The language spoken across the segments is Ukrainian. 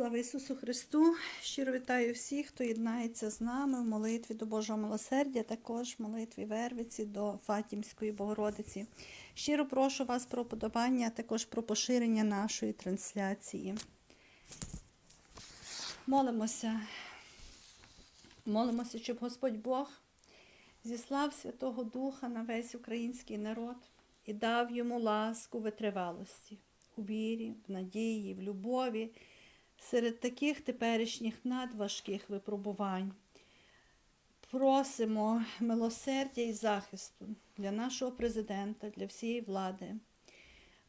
Слава Ісусу Христу! Щиро вітаю всіх, хто єднається з нами в молитві до Божого милосердя, також в молитві Вервиці до Фатімської Богородиці. Щиро прошу вас про подобання, а також про поширення нашої трансляції. Молимося. Молимося, щоб Господь Бог зіслав Святого Духа на весь український народ і дав йому ласку витривалості, у вірі, в надії, в любові серед таких теперішніх надважких випробувань. Просимо милосердя і захисту для нашого президента, для всієї влади.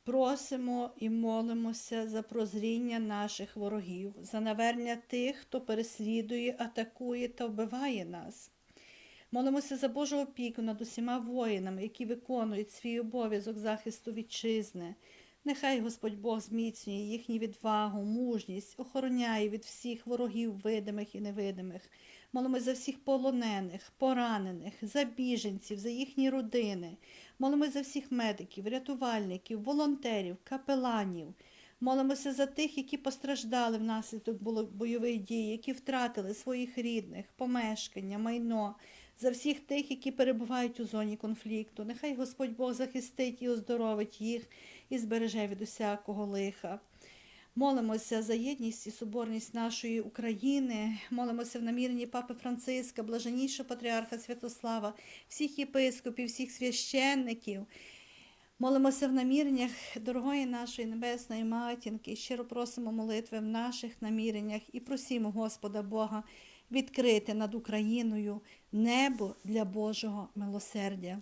Просимо і молимося за прозріння наших ворогів, за навернення тих, хто переслідує, атакує та вбиває нас. Молимося за Божу опіку над усіма воїнами, які виконують свій обов'язок захисту вітчизни. Нехай Господь Бог зміцнює їхню відвагу, мужність, охороняє від всіх ворогів видимих і невидимих. Молимося за всіх полонених, поранених, за біженців, за їхні родини. Молимося за всіх медиків, рятувальників, волонтерів, капеланів. Молимося за тих, які постраждали внаслідок бойових дій, які втратили своїх рідних, помешкання, майно, за всіх тих, які перебувають у зоні конфлікту. Нехай Господь Бог захистить і оздоровить їх і збереже від усякого лиха. Молимося за єдність і соборність нашої України. Молимося в наміренні Папи Франциска, блаженнішого патріарха Святослава, всіх єпископів, всіх священників. Молимося в наміреннях дорогої нашої Небесної Матінки. Щиро просимо молитви в наших наміреннях і просимо Господа Бога відкрити над Україною небо для Божого милосердя.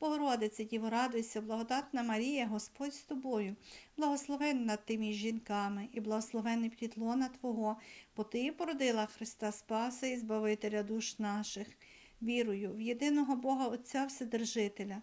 Богородице, Діво, радуйся, благодатна Марія, Господь з тобою, благословенна ти між жінками, і благословенний плід лона Твого, бо Ти породила Христа Спаса і Збавителя душ наших. Вірую в єдиного Бога Отця Вседержителя,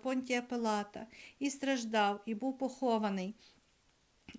Понтія Пилата, і страждав, і був похований.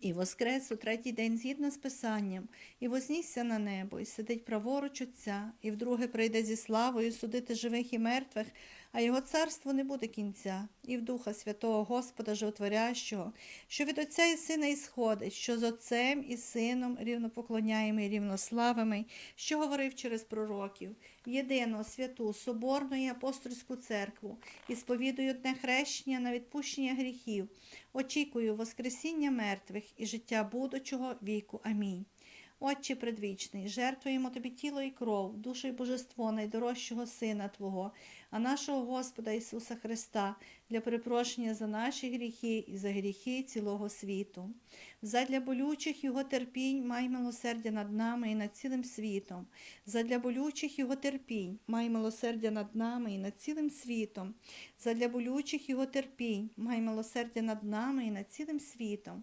І воскрес у третій день згідно з Писанням, і вознісся на небо, і сидить праворуч Отця, і вдруге прийде зі славою судити живих і мертвих, а його царство не буде кінця, і в Духа Святого Господа Животворящого, що від Отця і Сина ісходить, що з Отцем і Сином рівнопоклоняємо і рівнославими, що говорив через пророків, єдину святу, соборну і апостольську церкву, і сповідую одне хрещення на відпущення гріхів, очікую Воскресіння мертвих і життя будучого віку. Амінь. Отче предвічний, жертвуємо тобі тіло і кров, душу і божество найдорожчого Сина Твого, а нашого Господа Ісуса Христа для перепрошення за наші гріхи і за гріхи цілого світу. Задля болючих Його терпінь май милосердя над нами і над цілим світом. Задля болючих Його терпінь май милосердя над нами і над цілим світом. Задля болючих Його терпінь май милосердя над нами і над цілим світом.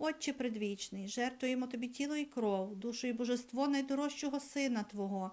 Отче предвічний, жертвуємо тобі тіло і кров, душу і божество найдорожчого Сина Твого,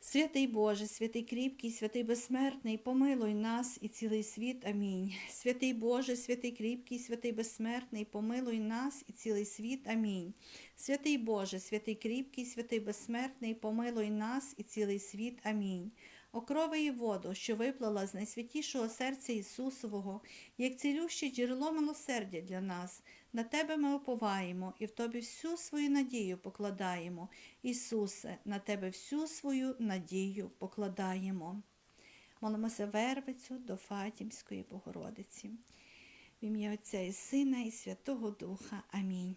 Святий Боже, святий кріпкий, святий безсмертний, помилуй нас і цілий світ. Амінь. Святий Боже, святий кріпкий, святий безсмертний, помилуй нас і цілий світ. Амінь. Святий Боже, святий кріпкий, святий безсмертний, помилуй нас і цілий світ. Амінь. Окрови і воду, що виплала з найсвятішого серця Ісусового, як цілюще джерело милосердя для нас. На Тебе ми оповаємо і в Тобі всю свою надію покладаємо. Ісусе, на Тебе всю свою надію покладаємо. Молимося Вервицю до Фатімської Богородиці. В ім'я Отця і Сина, і Святого Духа. Амінь.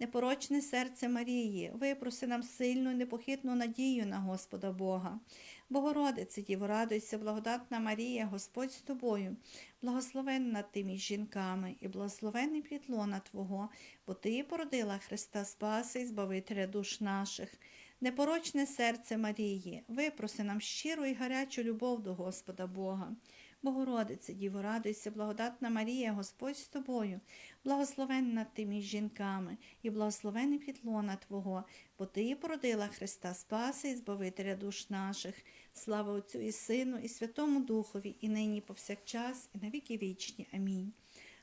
Непорочне серце Марії, випроси нам сильну непохитну надію на Господа Бога. Богородице, Діво, радуйся, благодатна Марія, Господь з тобою, благословенна ти між жінками, і благословенний підлона Твого, бо Ти породила Христа Спаси і Збавителя душ наших. Непорочне серце Марії, випроси нам щиру і гарячу любов до Господа Бога. Богородице, Діво, радуйся, благодатна Марія, Господь з тобою, благословенна ти жінками, і благословений підлона Твого, бо Ти породила Христа Спаси і Збавителя душ наших. Слава Отцю і Сину, і Святому Духові, і нині, і повсякчас, і на віки вічні. Амінь.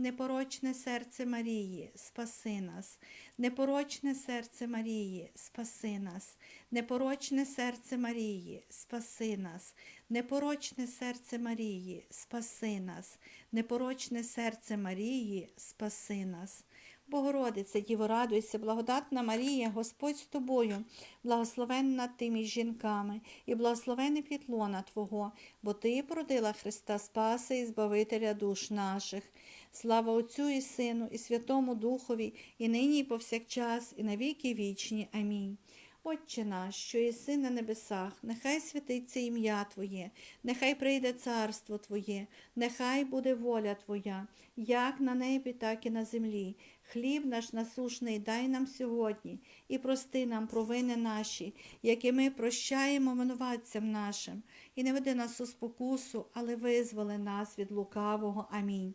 Непорочне серце Марії, спаси нас, непорочне серце Марії, спаси нас, непорочне серце Марії, спаси нас, непорочне серце Марії, спаси нас, непорочне серце Марії, спаси нас. Богородице, Діво, радуйся, благодатна Марія, Господь з тобою, благословенна ти між жінками, і благословений підлона Твого, бо Ти породила Христа Спаси і Збавителя душ наших. Слава Отцю і Сину, і Святому Духові, і нині, і повсякчас, і на віки вічні. Амінь. Отче наш, що єси на небесах, нехай святиться ім'я Твоє, нехай прийде царство Твоє, нехай буде воля Твоя, як на небі, так і на землі. Хліб наш насушний дай нам сьогодні, і прости нам провини наші, які ми прощаємо винуватцям нашим, і не веди нас у спокусу, але визволи нас від лукавого. Амінь.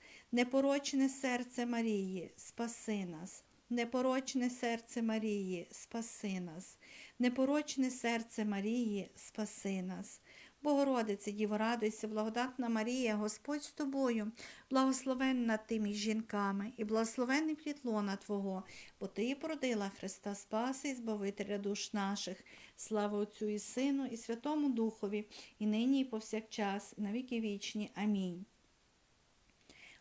непорочне серце Марії, спаси нас, непорочне серце Марії, спаси нас, непорочне серце Марії, спаси нас. Богородице, Діво, радуйся, благодатна Марія, Господь з тобою, благословенна ти між жінками, і благословенний плід лона Твого, бо Ти породила Христа Спаси і Збавителя душ наших. Слава Отцю і Сину, і Святому Духові, і нині, і повсякчас, і на вічні. Амінь.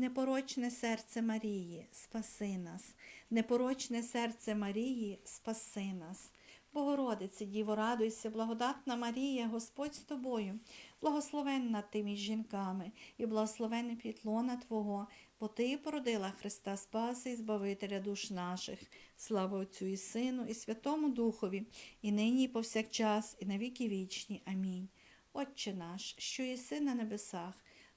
Непорочне серце Марії, спаси нас, непорочне серце Марії, спаси нас. Богородице, Діво, радуйся, благодатна Марія, Господь з тобою, благословенна ти між жінками, і благословенний плітлона Твого, бо Ти породила Христа Спаси і Збавителя душ наших. Слава Отцю і Сину, і Святому Духові, і нині, і повсякчас, і на віки вічні. Амінь. Отче наш, що єси на небесах,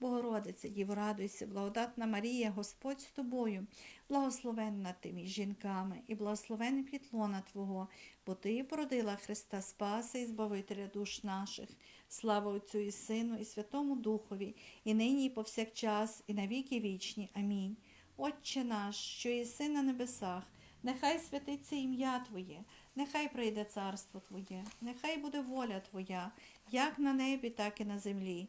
Богородице, Діво, радуйся, благодатна Марія, Господь з тобою, благословенна ти між жінками, і благословенний плітлона Твого, бо Ти породила Христа Спаси і Збавителя душ наших. Слава Отцю і Сину, і Святому Духові, і нині, і повсякчас, і на віки вічні. Амінь. Отче наш, що єси на небесах, нехай святиться ім'я Твоє, нехай прийде царство Твоє, нехай буде воля Твоя, як на небі, так і на землі.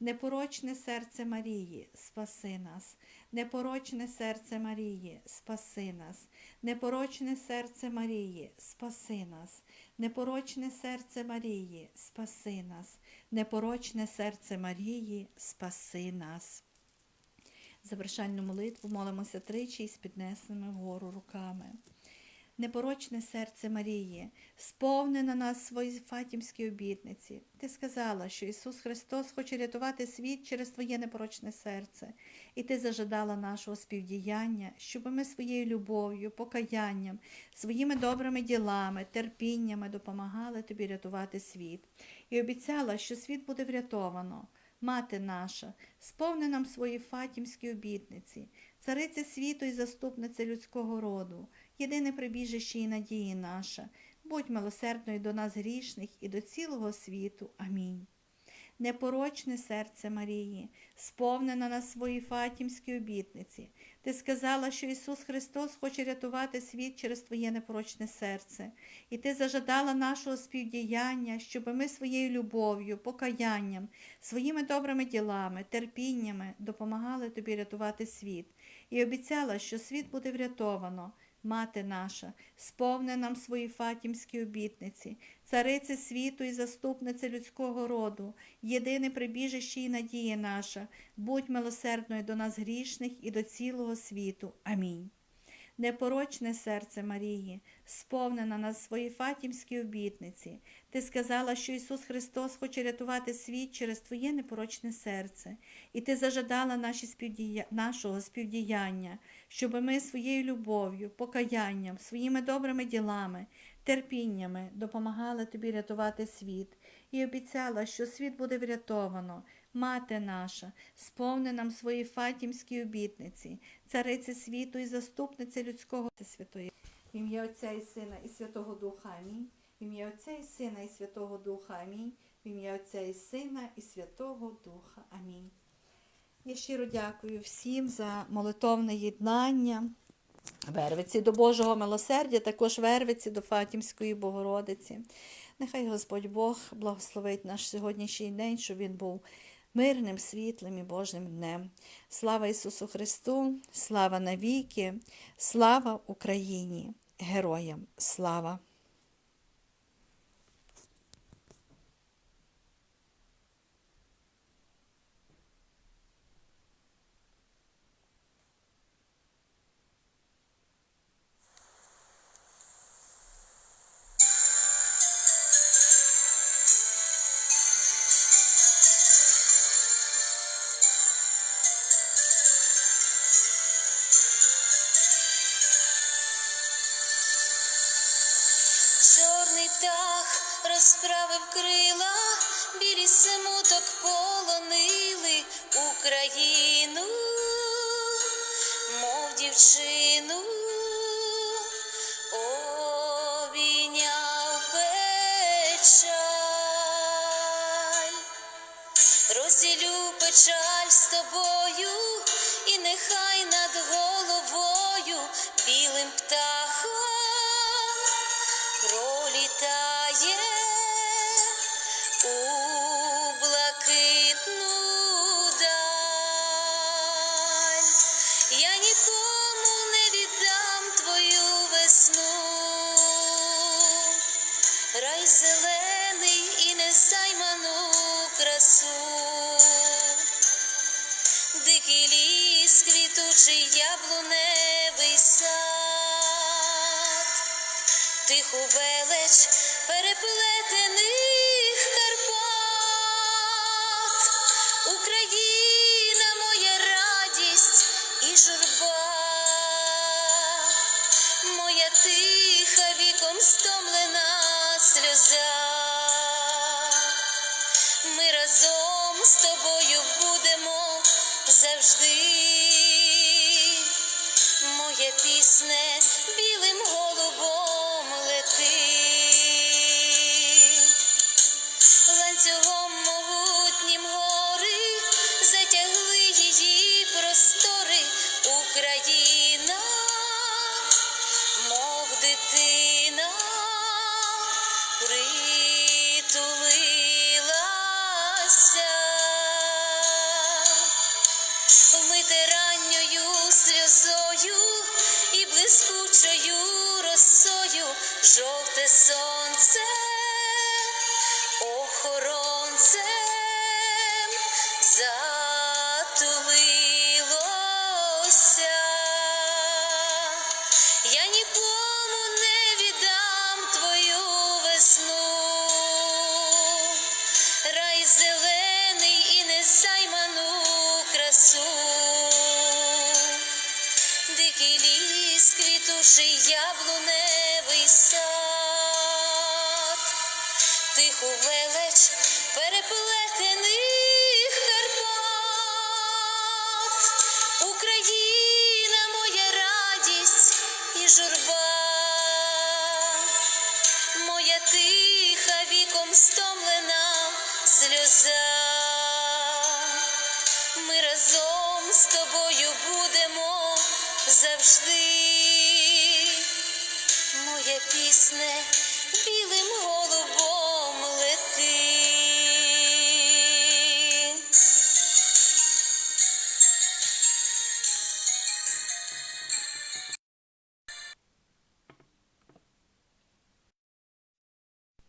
непорочне серце Марії, спаси нас, непорочне серце Марії, спаси нас, непорочне серце Марії, спаси нас, непорочне серце Марії, спаси нас, непорочне серце Марії, спаси нас. Завершальну молитву молимося тричі із піднесеними вгору руками. Непорочне серце Марії, сповни на нас свої фатімські обітниці. Ти сказала, що Ісус Христос хоче рятувати світ через Твоє непорочне серце, і ти зажадала нашого співдіяння, щоб ми своєю любов'ю, покаянням, своїми добрими ділами, терпіннями допомагали тобі рятувати світ. І обіцяла, що світ буде врятовано. Мати наша, сповни нам свої фатімські обітниці, цариця світу і заступниця людського роду, єдине прибіжище і надії наша, будь милосердною до нас грішних і до цілого світу. Амінь. Непорочне серце Марії, сповнена на свої фатімські обітниці. Ти сказала, що Ісус Христос хоче рятувати світ через Твоє непорочне серце, і ти зажадала нашого співдіяння, щоб ми своєю любов'ю, покаянням, своїми добрими ділами, терпіннями допомагали тобі рятувати світ, і обіцяла, що світ буде врятовано. Мати наша, сповни нам свої фатімські обітниці, царице світу і заступниця людського роду, єдине прибіжище і надія наша, будь милосердною до нас грішних і до цілого світу. Амінь. Непорочне серце Марії, сповнена на свої фатімські обітниці. Ти сказала, що Ісус Христос хоче рятувати світ через Твоє непорочне серце, і ти зажадала наші співдія... нашого співдіяння, щоб ми своєю любов'ю, покаянням, своїми добрими ділами, терпіннями допомагали тобі рятувати світ, і обіцяла, що світ буде врятовано. Мати наша, сповни нам свої фатімські обітниці, цариці світу і заступниця людського святої. В ім'я Отця і Сина і Святого Духа Амінь. В ім'я Отця і Сина і Святого Духа Амінь. В ім'я Отця і Сина і Святого Духа Амінь. Я щиро дякую всім за молитовне єднання. Вервиці до Божого милосердя, також вервиці до Фатімської Богородиці. Нехай Господь Бог благословить наш сьогоднішній день, щоб він був мирним, світлим і Божим днем. Слава Ісусу Христу, слава навіки, слава Україні, героям слава! Дівчину, обійняв печаль. Розділю печаль з тобою, Зелений і незайману красу, дикий ліс, квітучий яблуневий сад, тиху велич переплетених Карпат, Україна моя радість і журба, моя тиха віком стомлена сльоза. Ми разом з тобою будемо завжди. Моє пісне білим голубом лети. Ланцюгом могутнім гори затягли її простори Україна, сонце тиху велич переплетених Карпат, Україна моя радість і журба, моя тиха віком стомлена сльоза. Ми разом з тобою будемо завжди. Моя пісне білим голубом